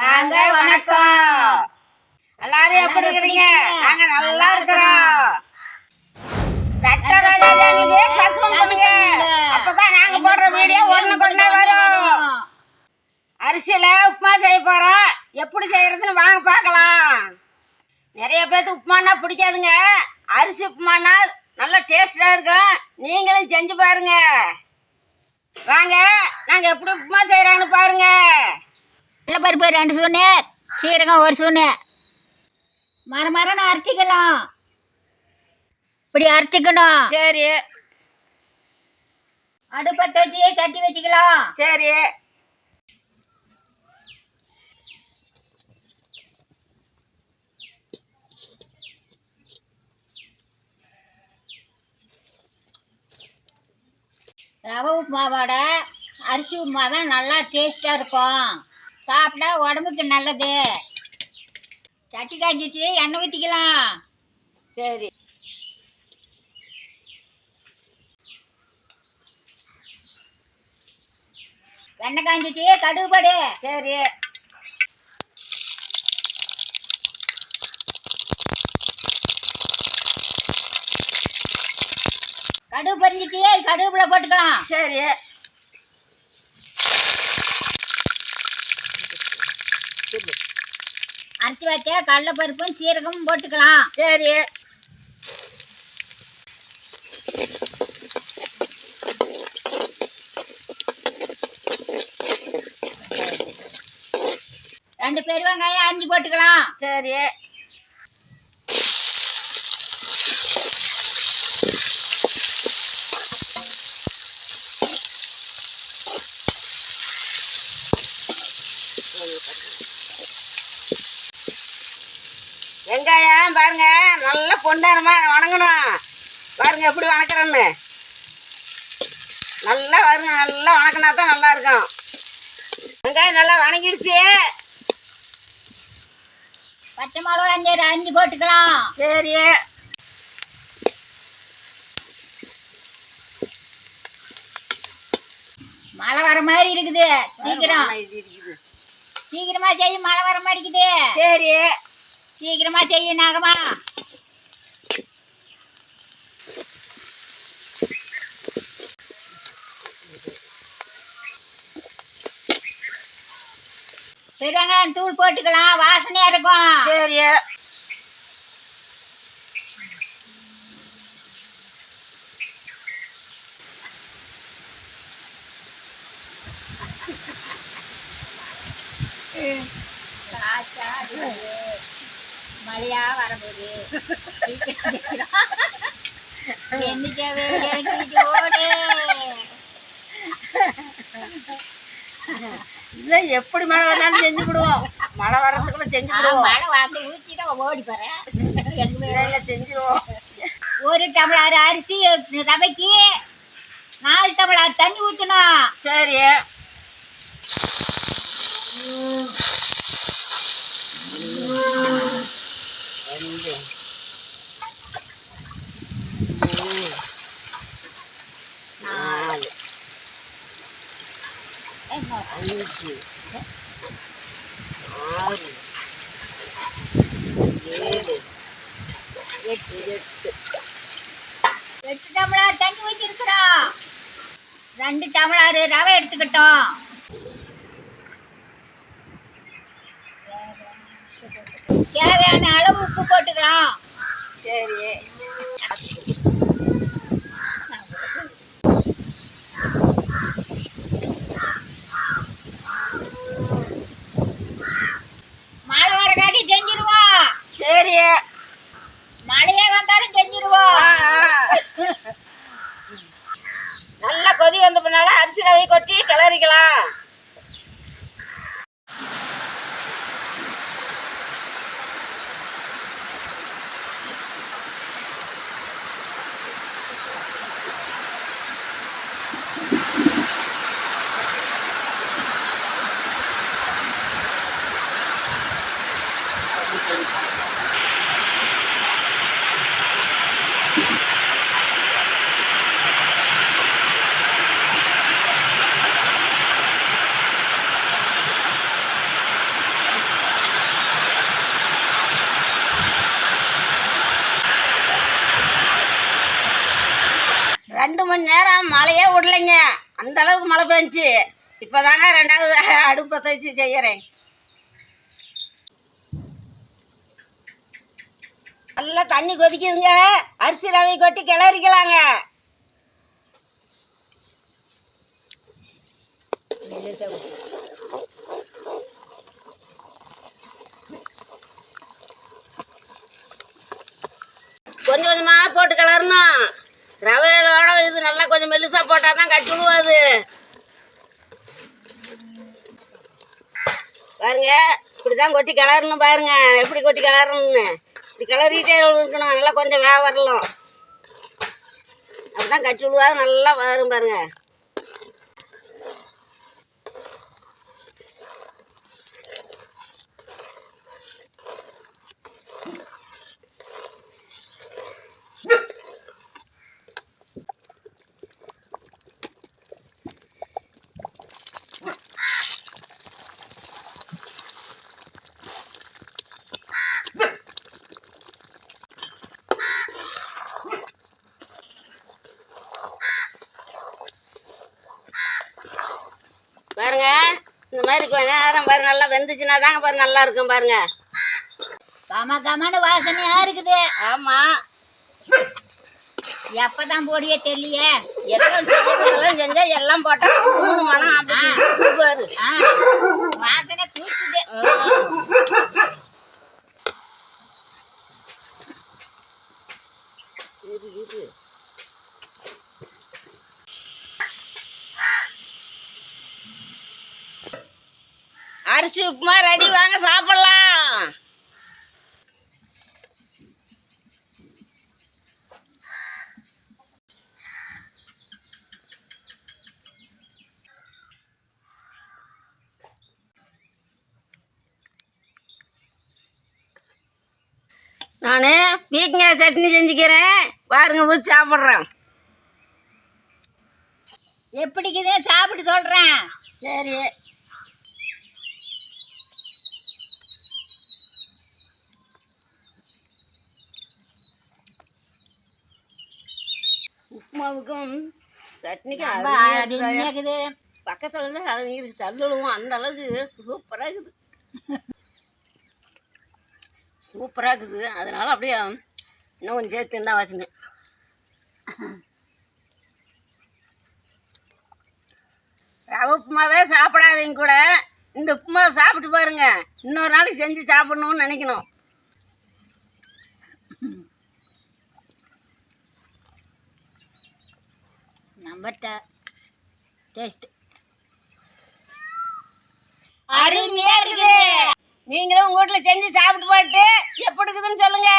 வாங்க வணக்கம். எல்லாரும் எப்படி இருக்கிறீங்க? நாங்க நல்லா இருக்கிறோம். ரெட்ட ரோஜா சேனலுக்கு சப்ஸ்கிரைப் பண்ணுங்க அப்பதான் நாங்க போடுற வீடியோ ஒண்ணு கொண்டே வரும். அரிசியில உப்புமா செய்ய போறோம். எப்படி செய்யறதுன்னு வாங்க பார்க்கலாம். நிறைய பேருக்கு உப்புமானா பிடிக்காதுங்க. அரிசி உப்புமானா நல்லா டேஸ்டா இருக்கும். நீங்களும் செஞ்சு பாருங்க. வாங்க நாங்க எப்படி உப்புமா செய்யறாங்கன்னு பாருங்க. கடலைப்பருப்பு ரெண்டு ஸ்பூனு சீரகம் ஒரு ஸ்பூனு மர மரம்னு அரைச்சிக்கலாம். இப்படி அரைச்சிக்கணும். சரி. அடுப்பத்தை வச்சு கட்டி வச்சுக்கலாம். சரி. ரவை உப்புமாவோட அரிசி உப்புமா தான் நல்லா டேஸ்ட்டாக இருக்கும். சாப்பிட்டா உடம்புக்கு நல்லது. சட்டி காய்ச்சிச்சு எண்ணெய் ஊற்றிக்கலாம் சரி. எண்ணெய் காய்ச்சிச்சு கடுகு படு. சரி. கடுகு பறிஞ்சிச்சு கடுகுல போட்டுக்கலாம். சரி. அரைச்சி வச்ச கடலைப்பருப்பும் சீரகமும் போட்டுக்கலாம். சரி. ரெண்டு பெரிய வெங்காயம் அஞ்சு போட்டுக்கலாம். சரி. வெங்காயம் பாருங்க நல்லா பொண்டாரமா வணங்கணும். பாருங்க எப்படி வணக்கிறேன்னு. நல்லா வருங்க நல்லா வணக்கினா தான் நல்லா இருக்கும். வெங்காயம் நல்லா வணங்கிடுச்சு. பச்சை மிளகா அஞ்சு அஞ்சு போட்டுக்கலாம். சரி. மழை வர மாதிரி இருக்குது. சீக்கிரம். சீக்கிரமா செய்யும் மழை வர மாதிரி இருக்குது. சரி. சீக்கிரமா செய்யும் நாகமா பெருங்காயம் தூள் போட்டுக்கலாம் வாசனையா இருக்கும் சரி அடிக்குது. மழையா வரப்போகுது என்னைக்காவே ஓடு. இல்ல எப்படி மழை வந்தாலும் செஞ்சு விடுவோம். மழை வர்றதுக்குள்ள செஞ்சு விடுவோம். மழை வந்து ஊற்றி தான் ஓடி போறேன். எங்க இல்ல இல்ல செஞ்சிருவோம். ஒரு டம்ளர் அரிசி ரவைக்கு நாலு டம்ளர் தண்ணி ஊற்றணும் சரி. ஆறு ஏழு எட்டு எட்டு எட்டு டம்ளர் தண்ணி ஊற்றிருக்கிறோம் ரெண்டு டம்ளர் ரவை எடுத்துக்கிட்டோம். தேவையான அளவு உப்பு போட்டுக்கலாம். சரி மழை வர காட்டி செஞ்சிருவோம் சரி மழையே வந்தாலும் ஆ, செஞ்சிருவோம் ஆ. நல்லா கொதி வந்த பின்னால அரிசி ரவை கொட்டி கிளறிக்கலாம் நேரம் மழையே விடலைங்க. அந்த அளவுக்கு மழை இப்போ தாங்க ரெண்டாவது அடுப்பை வச்சு செய்யறேன். நல்லா தண்ணி கொதிக்குதுங்க. அரிசி ரவை கொட்டி கிளறிக்கலாங்க. கொஞ்சம் கொஞ்சமா போட்டு கிளறணும் ரவையோட இது நல்லா கொஞ்சம் மெல்லிசா போட்டால் தான் கட்டி விடுவாது பாருங்க இப்படிதான் கொட்டி கிளறணும் பாருங்க. எப்படி கொட்டி கிளறணும்னு. இப்படி கிளறிட்டே இருக்கணும். நல்லா கொஞ்சம் வே வரலாம் அப்படிதான் கட்டி விடுவாது நல்லா வரும் பாருங்க. பாருங்க. இந்த மாதிரி கொஞ்ச நேரம் பாரு நல்லா வெந்துச்சுன்னா தாங்க பாரு நல்லா இருக்கும் பாருங்க. கம கமன்னு வாசனையா இருக்குது ஆமா. எப்பதான் போடியே தெரியலையே எல்லாம் செய்யறதெல்லாம் செஞ்சா எல்லாம் போட்டா மூணு மனம் அப்படி பாரு. வாசனை தூக்குது அரிசி உப்புமா ரெடி வாங்க சாப்பிடலாம். நான் பீக்கங்காய் சட்னி செஞ்சுக்கிறேன். பாருங்க ஊற்றி சாப்பிட்றேன். எப்படிக்குது? சாப்பிட்டு சொல்றேன். சரி. உப்புமாவுக்கும் சட்னிக்கும் பக்கத்துல இருந்து அவங்களுக்கு சல்லுழுவும் அந்த அளவுக்கு சூப்பரா இருக்குது. சூப்பரா இருக்குது. அதனால அப்படியே இன்னும் கொஞ்சம் சேர்த்து இருந்தா வாசனை ரவை உப்புமாவே சாப்பிடாதீங்க கூட. இந்த உப்புமாவை சாப்பிட்டு பாருங்க. இன்னொரு நாளைக்கு செஞ்சு சாப்பிடணும்னு நினைக்கணும். நம்பர்ட்ட டேஸ்ட். அருமையா இருக்குது. நீங்களும் உங்க வீட்டுல செஞ்சு சாப்பிட்டு போட்டு எப்படி இருக்குதுன்னு சொல்லுங்க.